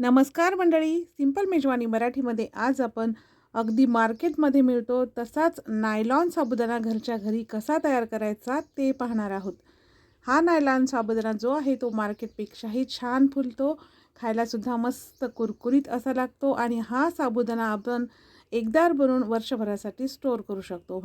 नमस्कार मंडळी सिंपल मेजवानी मराठीमध्ये आज आपण अगदी मार्केटमध्ये मिळतो तसाच नायलॉन साबुदाणा घरच्या घरी कसा तयार करायचा ते पाहणार आहोत. हा नायलॉन साबुदाणा जो आहे तो मार्केटपेक्षाही छान फुलतो खायलासुद्धा मस्त कुरकुरीत असा लागतो आणि हा साबुदाणा आपण एकदार बनवून वर्षभरासाठी स्टोअर करू शकतो.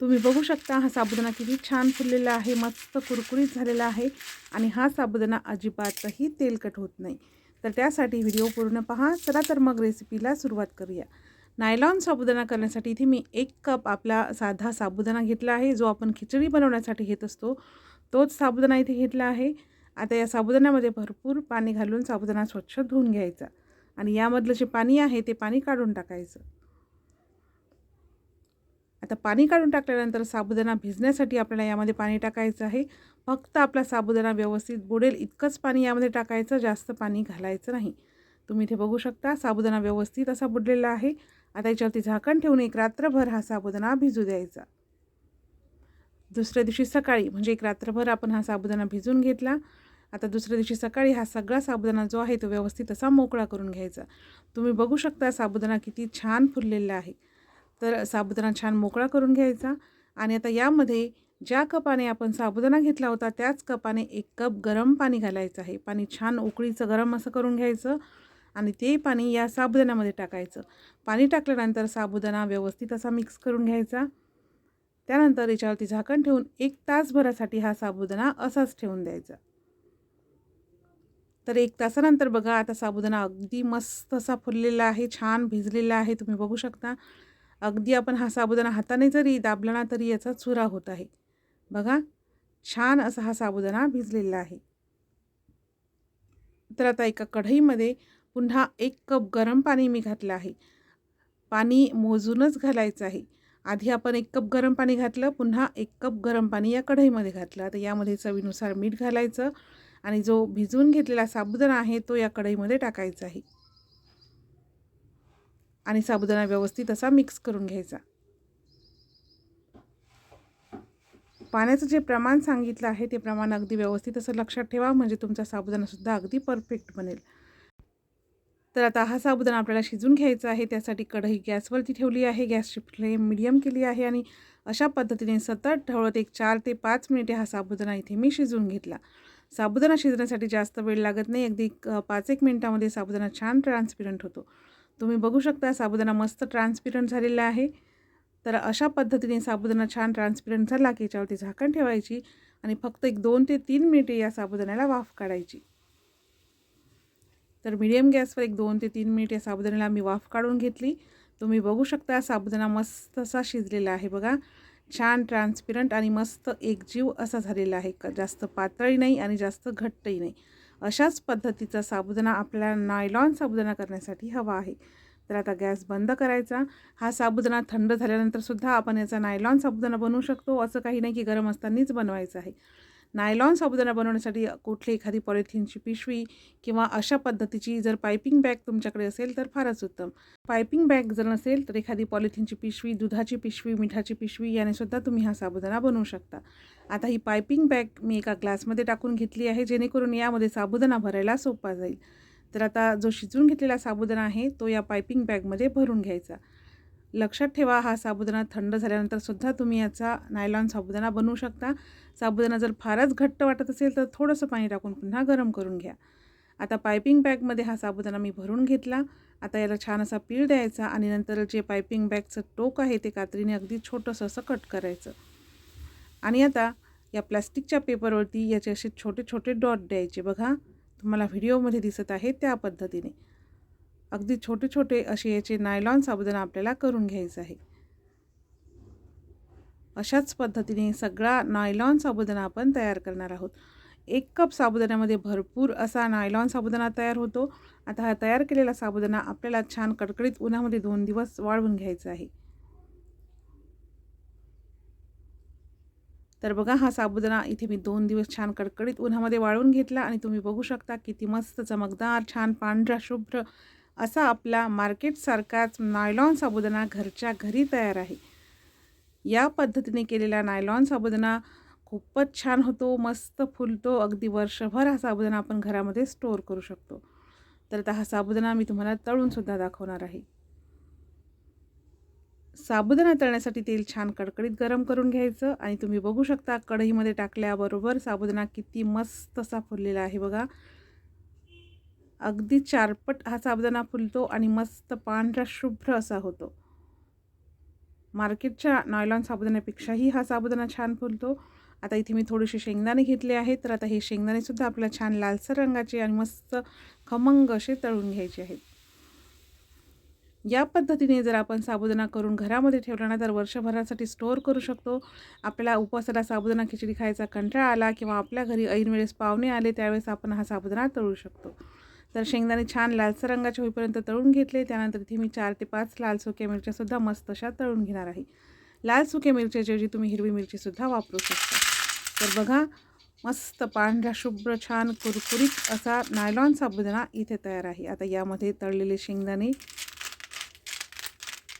तुम्ही बघू शकता हा साबुदाणा किती छान फुललेला आहे मस्त कुरकुरीत झालेला आहे आणि हा साबुदाणा अजिबातही तेलकट होत नाही. तर त्यासाठी व्हिडिओ पूर्ण पहा. चला तर मग रेसिपीला सुरुवात करूया. नायलॉन साबुदाणा करण्यासाठी इथे मी एक कप आपला साधा साबुदाणा घेतला आहे जो आपण खिचडी बनवण्यासाठी घेत असतो. तोच साबुदाणा इथे घेतला आहे. आता या साबुदाण्यामध्ये भरपूर पाणी घालून साबुदाणा स्वच्छ धुवून घ्यायचा. आणि यामधलं जे पाणी आहे ते पाणी काढून टाकायचं. आता पाणी काढून टाकल्यानंतर साबुदाणा भिजण्यासाठी आपल्याला यामध्ये पाणी टाकायचं आहे. फक्त आपला साबुदाणा व्यवस्थित बुडेल इतकंच पाणी यामध्ये टाकायचं जास्त पाणी घालायचं नाही. तुम्ही इथे बघू शकता साबुदाणा व्यवस्थित असा बुडलेला आहे. आता याच्यावरती झाकण ठेवून एक रात्रभर हा साबुदाणा भिजू द्यायचा. दुसऱ्या दिवशी सकाळी म्हणजे एक रात्रभर आपण हा साबुदाणा भिजून घेतला. आता दुसऱ्या दिवशी सकाळी हा सगळा साबुदाणा जो आहे तो व्यवस्थित असा मोकळा करून घ्यायचा. तुम्ही बघू शकता साबुदाणा किती छान फुललेला आहे. तर साबुदाणा छान मोकळा करून घ्यायचा. आणि आता यामध्ये ज्या कपाने आपण साबुदाणा घेतला होता त्याच कपाने एक कप गरम पाणी घालायचं आहे. पाणी छान उकळीचं गरम असं करून घ्यायचं. आणि ते पाणी या साबुदाण्यामध्ये टाकायचं. पाणी टाकल्यानंतर साबुदाणा व्यवस्थित असा मिक्स करून घ्यायचा. त्यानंतर याच्यावरती झाकण ठेवून एक तासभरासाठी हा साबुदाणा असाच ठेवून द्यायचा. तर एक तासानंतर बघा आता साबुदाणा अगदी मस्त असा फुललेला आहे छान भिजलेला आहे तुम्ही बघू शकता. अगदी आपण हा साबुदाणा हाताने जरी दाबला ना तरी याचा चुरा होत आहे. बघा छान असा हा साबुदाणा भिजलेला आहे. तर आता एका कढईमध्ये पुन्हा एक कप गरम पाणी मी घातलं आहे. पाणी मोजूनच घालायचं आहे. आधी आपण एक कप गरम पाणी घातलं पुन्हा एक कप गरम पाणी या कढईमध्ये घातलं. आता यामध्ये चवीनुसार मीठ घालायचं आणि जो भिजवून घेतलेला साबुदाणा आहे तो या कढईमध्ये टाकायचा आहे. आणि साबुदाणा व्यवस्थित असा मिक्स करून घ्यायचा. पाण्याचं जे प्रमाण सांगितलं आहे ते प्रमाण अगदी व्यवस्थित असं लक्षात ठेवा म्हणजे तुमचा साबुदाणासुद्धा अगदी परफेक्ट बनेल. तर आता हा साबुदाणा आपल्याला शिजून घ्यायचा आहे त्यासाठी कढई गॅसवरती ठेवली आहे गॅसची फ्लेम मिडियम केली आहे आणि अशा पद्धतीने सतत ढवळत एक चार ते पाच मिनिटे हा साबुदाणा इथे मी शिजवून घेतला. साबुदाणा शिजण्यासाठी जास्त वेळ लागत नाही अगदी पाच एक मिनिटामध्ये साबुदाणा छान ट्रान्सपिरंट होतो. तुम्ही बघू शकता साबुदाणा मस्त ट्रान्सपिरंट झालेला आहे. तर अशा पद्धतीने साबुदाणा छान ट्रान्सपिरंट झाला की याच्यावरती झाकण ठेवायची आणि फक्त एक दोन ते तीन मिनिटे या साबुदाण्याला वाफ काढायची. तर मिडियम गॅसवर एक दोन ते तीन मिनिट या साबुदाण्याला मी वाफ काढून घेतली. तुम्ही बघू शकता साबुदाणा मस्त असा शिजलेला आहे बघा. छान ट्रान्सपिरंट आणि मस्त एकजीव असा झालेला आहे. जास्त पातळी नाही आणि जास्त घट्टही नाही. अशाच पद्धतीचा साबुदाणा आपल्याला नायलॉन साबुदाणा करण्यासाठी हवा आहे. तर आता गॅस बंद करायचा. हा साबुदाणा थंड झाल्यानंतरसुद्धा आपण याचा नायलॉन साबुदाणा बनवू शकतो असं काही नाही की गरम असतानाच बनवायचं आहे. नायलॉन साबुदाणा बनवण्यासाठी कुठली एखादी पॉलिथिनची पिशवी किंवा अशा पद्धतीची जर पायपिंग बॅग तुमच्याकडे असेल तर फारच उत्तम. पायपिंग बॅग जर नसेल तर एखादी पॉलिथिनची पिशवी दुधाची पिशवी मिठाची पिशवी यानेसुद्धा तुम्ही हा साबुदाणा बनवू शकता. आता ही पायपिंग बॅग मी एका ग्लासमध्ये टाकून घेतली आहे जेणेकरून यामध्ये साबुदाणा भरायला सोपा जाईल. तर आता जो शिजून घेतलेला साबुदाणा आहे तो या पायपिंग बॅगमध्ये भरून घ्यायचा. लक्षात ठेवा हा साबुदाणा थंड झाल्यानंतरसुद्धा तुम्ही याचा नायलॉन साबुदाणा बनवू शकता. साबुदाणा जर फारच घट्ट वाटत असेल तर थोडंसं पाणी टाकून पुन्हा गरम करून घ्या. आता पायपिंग बॅगमध्ये हा साबुदाणा मी भरून घेतला. आता याला छान असा पीळ द्यायचा आणि नंतर जे पायपिंग बॅगचं टोक आहे ते कात्रीने अगदी छोटंसं असं कट करायचं. आणि आता या प्लास्टिकच्या पेपरवरती याचे असे छोटे छोटे डॉट द्यायचे. बघा तुम्हाला व्हिडिओमध्ये दिसत आहे त्या पद्धतीने. अगदी छोटे छोटे असे याचे नायलॉन साबुदाणा आपल्याला करून घ्यायचं आहे. अशाच पद्धतीने सगळा नायलॉन साबुदाणा आपण तयार करणार आहोत. एक कप साबुदाण्यामध्ये भरपूर असा नायलॉन साबुदाणा तयार होतो. आता हा तयार केलेला साबुदाणा आपल्याला छान कडकडीत उन्हामध्ये दोन दिवस वाळवून घ्यायचा आहे. तर बघा हा साबुदाणा इथे मी दोन दिवस छान कडकडीत उन्हामध्ये वाळवून घेतला आणि तुम्ही बघू शकता किती मस्त चमकदार छान पांढरा शुभ्र असा आपला मार्केटसारखाच नायलॉन साबुदाणा घरच्या घरी तयार आहे. या पद्धतीने केलेला नायलॉन साबुदाणा खूपच छान होतो मस्त फुलतो. अगदी वर्षभर हा साबुदाणा आपण घरामध्ये स्टोअर करू शकतो. तर आता हा साबुदाणा मी तुम्हाला तळूनसुद्धा दाखवणार आहे. साबुदाणा तळण्यासाठी तेल छान कडकडीत गरम करून घ्यायचं आणि तुम्ही बघू शकता कढईमध्ये टाकल्याबरोबर साबुदाणा किती मस्त असा फुललेला आहे बघा. अगदी चारपट हा साबुदाणा फुलतो आणि मस्त पांढरा शुभ्र असा होतो. मार्केटच्या नायलॉन साबुदाण्यापेक्षाही हा साबुदाणा छान फुलतो. आता इथे मी थोडेसे शेंगदाणे घेतले आहेत तर आता हे शेंगदाणेसुद्धा आपल्याला छान लालसर रंगाचे आणि मस्त खमंग असे तळून घ्यायचे आहेत. या पद्धतीने जर आपण साबुदाणा करून घरामध्ये ठेवला ना तर वर्षभरासाठी स्टोअर करू शकतो. आपल्याला उपवासाला साबुदाणा खिचडी खायचा कंटाळा आला किंवा आपल्या घरी ऐन वेळेस पाहुणे आले त्यावेळेस आपण हा साबुदाणा तळू शकतो. तर शेंगदाणे छान लालसर रंगाचे होईपर्यंत तळून घेतले. त्यानंतर इथे मी चार ते पाच लाल सुक्या मिरच्यासुद्धा मस्त अशा तळून घेणार आहे. लाल सुक्या मिरच्याऐवजी तुम्ही हिरवी मिरचीसुद्धा वापरू शकता. तर बघा मस्त पांढरा शुभ्र छान कुरकुरीत असा नायलॉन साबुदाणा इथे तयार आहे. आता यामध्ये तळलेले शेंगदाणे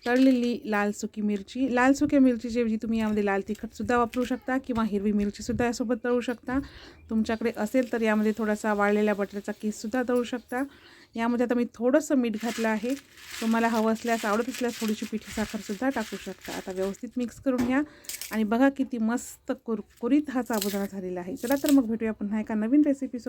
तळलेली लाल सुकी मिरची. लाल सुक्या मिरचीच्या तुम्ही यामध्ये लाल तिखटसुद्धा वापरू शकता किंवा हिरवी मिरचीसुद्धा यासोबत तळू शकता. तुमच्याकडे असेल तर यामध्ये थोडासा वाळलेल्या बटरचा केससुद्धा तळू शकता. यामध्ये आता मी थोडंसं मीठ घातलं आहे. तुम्हाला हवं असल्यास आवडत असल्यास थोडीशी पिठी साखरसुद्धा टाकू शकता. आता व्यवस्थित मिक्स करून घ्या. आणि बघा किती मस्त कुरकुरीत हा साबुदाणा झालेला आहे. चला तर मग भेटूया पुन्हा एका नवीन रेसिपीसोबत